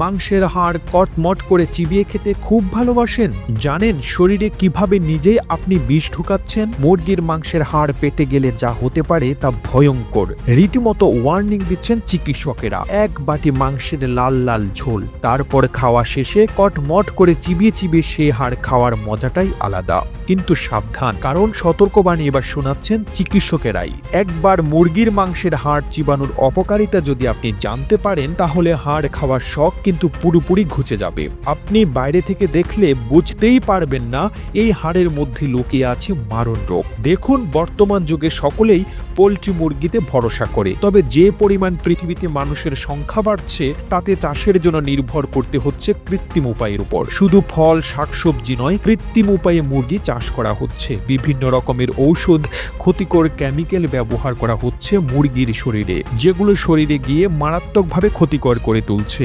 মাংসের হাড় কটমট করে চিবিয়ে খেতে খুব ভালোবাসেন। জানেন শরীরে কীভাবে নিজেই আপনি বিষ ঢুকাচ্ছেন? মুরগির মাংসের হাড় পেটে গেলে যা হতে পারে তা ভয়ঙ্কর। রীতিমতো ওয়ার্নিং দিচ্ছেন চিকিৎসকেরা। এক বাটি মাংসের লাল লাল ঝোল, তারপর খাওয়া শেষে কটমট করে চিবিয়ে চিবিয়ে সে হাড় খাওয়ার মজাটাই আলাদা। কিন্তু সাবধান, কারণ সতর্কবাণী এবার শোনাচ্ছেন চিকিৎসকেরাই। একবার মুরগির মাংসের হাড় চিবানোর অপকারিতা যদি আপনি জানতে পারেন, তাহলে হাড় খাওয়ার শখ কিন্তু পুরোপুরি ঘুচে যাবে। আপনি বাইরে থেকে দেখলে বুঝতেই পারবেন না এই হাড়ের মধ্যে লুকিয়ে আছে মারণ রোগ। দেখুন, বর্তমান যুগে সকলেই পোলট্রি মুরগিতে ভরসা করে। তবে যে পরিমাণ পৃথিবীতে মানুষের সংখ্যা বাড়ছে, তাতে চাষের জন্য নির্ভর করতে হচ্ছে কৃত্রিম উপায়ের উপর। শুধু ফল, শাকসবজি নয়, কৃত্রিম উপায়ে মুরগি চাষ করা হচ্ছে। বিভিন্ন রকমের ঔষধ, ক্ষতিকর কেমিক্যাল ব্যবহার করা হচ্ছে মুরগির শরীরে, যেগুলো শরীরে গিয়ে মারাত্মকভাবে ক্ষতিকর করে তুলছে।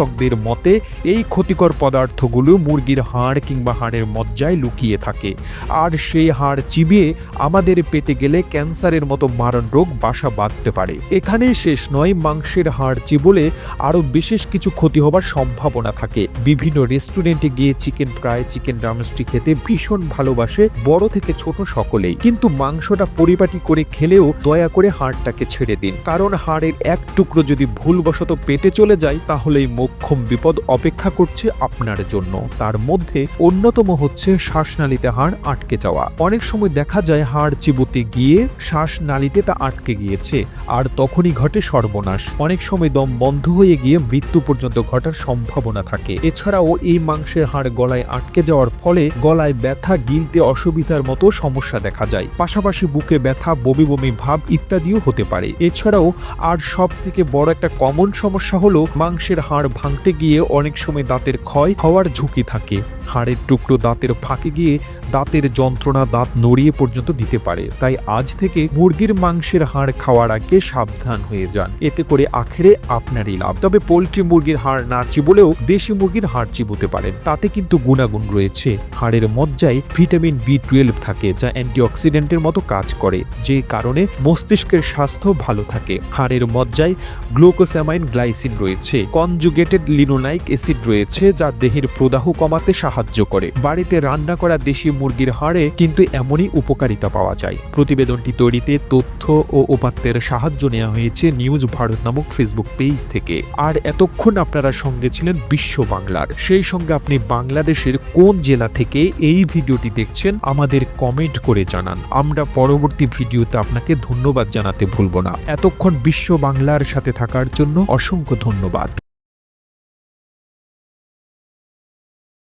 চিকিৎসকদের মতে, এই ক্ষতিকর পদার্থগুলো মুরগির হাড় কিংবা হাড়ের মজ্জায় লুকিয়ে থাকে। আর সেই হাড় চিবিয়ে আমাদের পেটে গেলে ক্যান্সারের মতো মারণ রোগ বাসা বাঁধতে পারে। এখানেই শেষ নয়, মাংসের হাড় চিবলে আরও বিশেষ কিছু ক্ষতি হবার সম্ভাবনা থাকে। বিভিন্ন রেস্টুরেন্টে গিয়ে চিকেন ফ্রাই, চিকেন ড্রামস্টিক খেতে ভীষণ ভালোবাসে বড় থেকে ছোট সকলেই। কিন্তু মাংসটা পরিপাটি করে খেলেও দয়া করে হাড়টাকে ছেড়ে দিন। কারণ হাড়ের এক টুকরো যদি ভুলবশত পেটে চলে যায়, তাহলেই মোক্ষম বিপদ অপেক্ষা করছে আপনার জন্য। তার মধ্যে অন্যতম হচ্ছে শ্বাসনালীতে হাড় আটকে যাওয়া। অনেক সময় দেখা যায় হাড় চিবুতে গিয়ে শ্বাসনালীতে তা আটকে গিয়েছে, আর তখনই ঘটে সর্বনাশ। অনেক সময় দম বন্ধ হয়ে গিয়ে মৃত্যু পর্যন্ত ঘটার সম্ভাবনা থাকে। এছাড়াও এই মাংসের হাড় গলায় আটকে যাওয়ার ফলে গলায় ব্যথা, গিলতে অসুবিধার মতো সমস্যা দেখা যায়। পাশাপাশি বুকে ব্যথা, বমি বমি ভাব ইত্যাদিও হতে পারে। এছাড়াও আর সব থেকে বড় একটা কমন সমস্যা হলো মাংসের হাড় ভাঙতে গিয়ে অনেক সময় দাঁতের ক্ষয় হওয়ার ঝুঁকি থাকে। হাড়ের টুকরো দাঁতের ফাঁকে গিয়ে দাঁতের যন্ত্রণা দাঁত নড়িয়ে পর্যন্ত দিতে পারে। তাই আজ থেকে মুরগির মাংসের হাড় খাওয়ার আগে সাবধান হয়ে যান। এতে করে আখেরে আপনারই লাভ। তবে পোলট্রি মুরগির হাড় না চিবলেও দেশি মুরগির হাড় চিবোতে পারেন। তাতে কিন্তু গুণাগুণ রয়েছে। হাড়ের মজ্জায় ভিটামিন বি টুয়েলভ থাকে, যা অ্যান্টিঅক্সিডেন্টের মতো কাজ করে, যে কারণে মস্তিষ্কের স্বাস্থ্য ভালো থাকে। হাড়ের মজ্জায় গ্লুকোস্যামাইন গ্লাইসিন রয়েছে। কনজুগেটেড লিনোলাইক অ্যাসিড রয়েছে যা দেহের প্রদাহ কমাতে সাহায্য করে। বাড়িতে রান্না করা দেশি মুরগির হাড়ে কিন্তু এমনই উপকারিতা পাওয়া যায়। প্রতিবেদনটি তৈরিতে তথ্য ও উপাত্তের সাহায্য নেওয়া হয়েছে নিউজ ভারত নামক ফেসবুক পেজ থেকে। আর এতক্ষণ আপনারা সঙ্গে ছিলেন বিশ্ব বাংলার। সেই সঙ্গে আপনি বাংলাদেশের কোন জেলা থেকে এই ভিডিওটি দেখছেন আমাদের কমেন্ট করে জানান। আমরা পরবর্তী ভিডিওতে আপনাকে ধন্যবাদ জানাতে ভুলব না। এতক্ষণ বিশ্ব বাংলার সাথে থাকার জন্য অসংখ্য ধন্যবাদ।